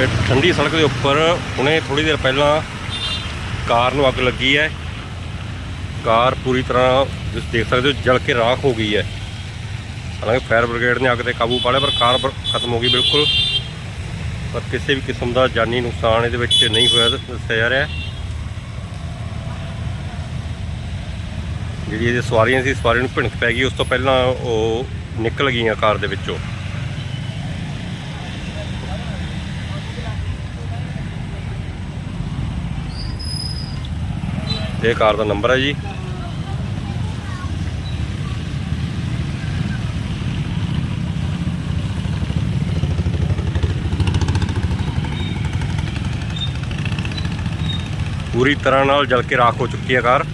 ਇਹ ਠੰਡੀ ਸੜਕ ਦੇ ਉੱਪਰ ਹੁਣੇ ਥੋੜੀ ਦੇਰ ਪਹਿਲਾਂ ਕਾਰ ਨੂੰ ਅੱਗ ਲੱਗੀ ਹੈ। ਕਾਰ ਪੂਰੀ ਤਰ੍ਹਾਂ ਤੁਸੀਂ ਦੇਖ ਸਕਦੇ ਹੋ ਜਲ ਕੇ ਰਾਖ ਹੋ ਗਈ ਹੈ। ਹਾਲਾਂਕਿ ਫਾਇਰ ਬ੍ਰਿਗੇਡ ਨੇ ਅੱਗ ਤੇ ਕਾਬੂ ਪਾ ਲਿਆ, ਪਰ ਕਾਰ ਬ- ਖਤਮ ਹੋ ਗਈ ਬਿਲਕੁਲ। ਪਰ ਕਿਸੇ ਵੀ ਕਿਸਮ ਦਾ ਜਾਨੀ ਨੁਕਸਾਨ ਇਹਦੇ ਵਿੱਚ ਨਹੀਂ ਹੋਇਆ ਦੱਸਿਆ ਜਾ ਰਿਹਾ। ਜਿਹੜੀ ਇਹਦੀ ਸਵਾਰੀਆਂ ਸੀ ਸਵਾਰੀਆਂ ਨੂੰ ਭਿਣਕ ਪੈ ਗਈ, ਉਸ ਤੋਂ ਪਹਿਲਾਂ ਉਹ ਨਿਕਲ ਗਈਆਂ ਕਾਰ ਦੇ ਵਿੱਚੋਂ। ਇਹ ਕਾਰ ਦਾ ਨੰਬਰ ਹੈ ਜੀ। ਪੂਰੀ ਤਰ੍ਹਾਂ ਨਾਲ ਜਲ ਕੇ ਰਾਖ ਹੋ ਚੁੱਕੀ ਹੈ ਕਾਰ।